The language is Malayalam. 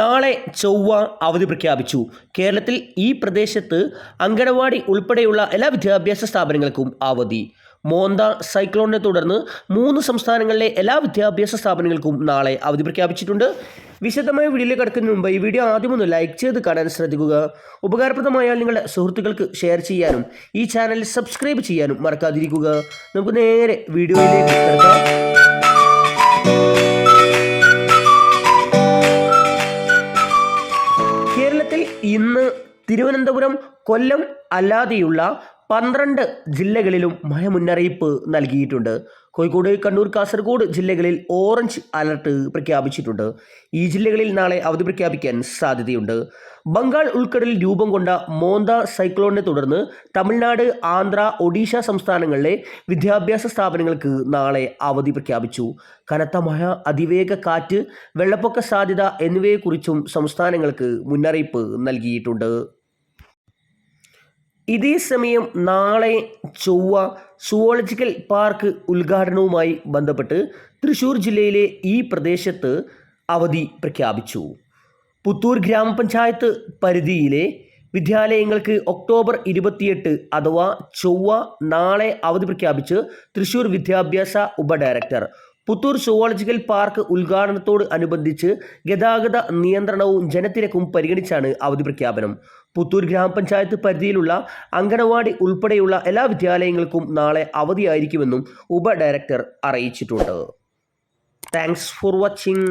നാളെ ചൊവ്വ അവധി പ്രഖ്യാപിച്ചു. കേരളത്തിൽ ഈ പ്രദേശത്ത് അങ്കണവാടി ഉൾപ്പെടെയുള്ള എല്ലാ വിദ്യാഭ്യാസ സ്ഥാപനങ്ങൾക്കും അവധി. മോന്ത സൈക്ലോണിനെ തുടർന്ന് മൂന്ന് സംസ്ഥാനങ്ങളിലെ എല്ലാ വിദ്യാഭ്യാസ സ്ഥാപനങ്ങൾക്കും നാളെ അവധി പ്രഖ്യാപിച്ചിട്ടുണ്ട്. വിശദമായ വീഡിയോയിലേക്ക് കിടക്കുന്നതിന് മുമ്പ് ഈ വീഡിയോ ആദ്യം ഒന്ന് ലൈക്ക് ചെയ്ത് കാണാൻ ശ്രദ്ധിക്കുക. ഉപകാരപ്രദമായാൽ നിങ്ങളുടെ സുഹൃത്തുക്കൾക്ക് ഷെയർ ചെയ്യാനും ഈ ചാനൽ സബ്സ്ക്രൈബ് ചെയ്യാനും മറക്കാതിരിക്കുക. നമുക്ക് നേരെ വീഡിയോയിലേക്ക് കിടക്കാം. ഇന്ന് തിരുവനന്തപുരം കൊല്ലം അല്ലാതെയുള്ള പന്ത്രണ്ട് ജില്ലകളിലും മഴ മുന്നറിയിപ്പ് നൽകിയിട്ടുണ്ട്. കോഴിക്കോട് കണ്ണൂർ കാസർഗോഡ് ജില്ലകളിൽ ഓറഞ്ച് അലർട്ട് പ്രഖ്യാപിച്ചിട്ടുണ്ട്. ഈ ജില്ലകളിൽ നാളെ അവധി പ്രഖ്യാപിക്കാൻ സാധ്യതയുണ്ട്. ബംഗാൾ ഉൾക്കടലിൽ രൂപം കൊണ്ട മോന്ത സൈക്ലോണിനെ തുടർന്ന് തമിഴ്നാട് ആന്ധ്ര ഒഡീഷ സംസ്ഥാനങ്ങളിലെ വിദ്യാഭ്യാസ സ്ഥാപനങ്ങൾക്ക് നാളെ അവധി പ്രഖ്യാപിച്ചു. കനത്ത മഴ അതിവേഗ കാറ്റ് വെള്ളപ്പൊക്ക സാധ്യത എന്നിവയെക്കുറിച്ചും സംസ്ഥാനങ്ങൾക്ക് മുന്നറിയിപ്പ് നൽകിയിട്ടുണ്ട്. ഇതേ സമയം നാളെ ചൊവ്വ സുവോളജിക്കൽ പാർക്ക് ഉദ്ഘാടനവുമായി ബന്ധപ്പെട്ട് തൃശ്ശൂർ ജില്ലയിലെ ഈ പ്രദേശത്ത് അവധി പ്രഖ്യാപിച്ചു. പുത്തൂർ ഗ്രാമപഞ്ചായത്ത് പരിധിയിലെ വിദ്യാലയങ്ങൾക്ക് ഒക്ടോബർ ഇരുപത്തിയെട്ട് അഥവാ ചൊവ്വ നാളെ അവധി പ്രഖ്യാപിച്ച് തൃശ്ശൂർ വിദ്യാഭ്യാസ ഉപഡയറക്ടർ പുത്തൂർ സുവോളജിക്കൽ പാർക്ക് ഉദ്ഘാടനത്തോട് അനുബന്ധിച്ച് ഗതാഗത നിയന്ത്രണവും ജനത്തിരക്കും പരിഗണിച്ചാണ് അവധി പ്രഖ്യാപനം. പുത്തൂർ ഗ്രാമപഞ്ചായത്ത് പരിധിയിലുള്ള അങ്കണവാടി ഉൾപ്പെടെയുള്ള എല്ലാ വിദ്യാലയങ്ങൾക്കും നാളെ അവധിയായിരിക്കുമെന്നും ഉപ ഡയറക്ടർ അറിയിച്ചിട്ടുണ്ട്. Thanks for watching.